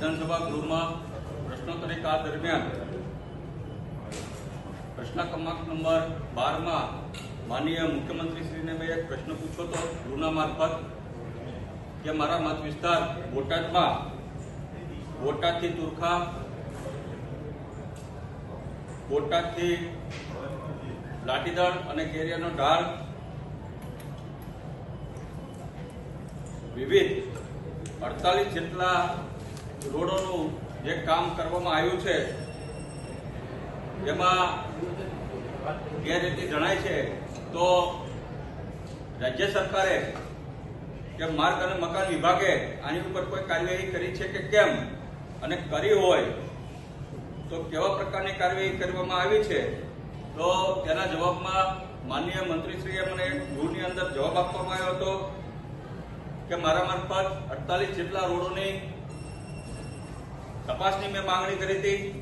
વિધાનસભા ગૃહમાં પ્રશ્નોત્તરી કાળ દરમિયાન પ્રશ્ન ક્રમાંક નંબર બારમાં માનનીય મુખ્યમંત્રીશ્રીને મેં એક પ્રશ્ન પૂછ્યો હતો ગૃહના મારફત કે મારા મત વિસ્તાર બોટાદમાં બોટાદથી તુરખા, બોટાદથી લાઠીદળ અને કેરિયાનો ઢાળ વિવિધ અડતાલીસ જેટલા રોડોનું જે કામ કરવામાં આવ્યું છે જેમાં ગેરરીતિ જણાય છે, તો રાજ્ય સરકારે કે માર્ગ અને મકાન વિભાગે આની ઉપર કોઈ કાર્યવાહી કરી છે કે કેમ અને કરી હોય, તો કેવા પ્રકારની કાર્યવાહી કરવામાં આવી છે, તો તેના જવાબમાં માનનીય મંત્રીશ્રીએ મને ગૃહની અંદર જવાબ આપવામાં આવ્યો હતો કે મારા મારફત અડતાલીસ જેટલા રોડોની તપાસની મેં માંગણી કરી હતી.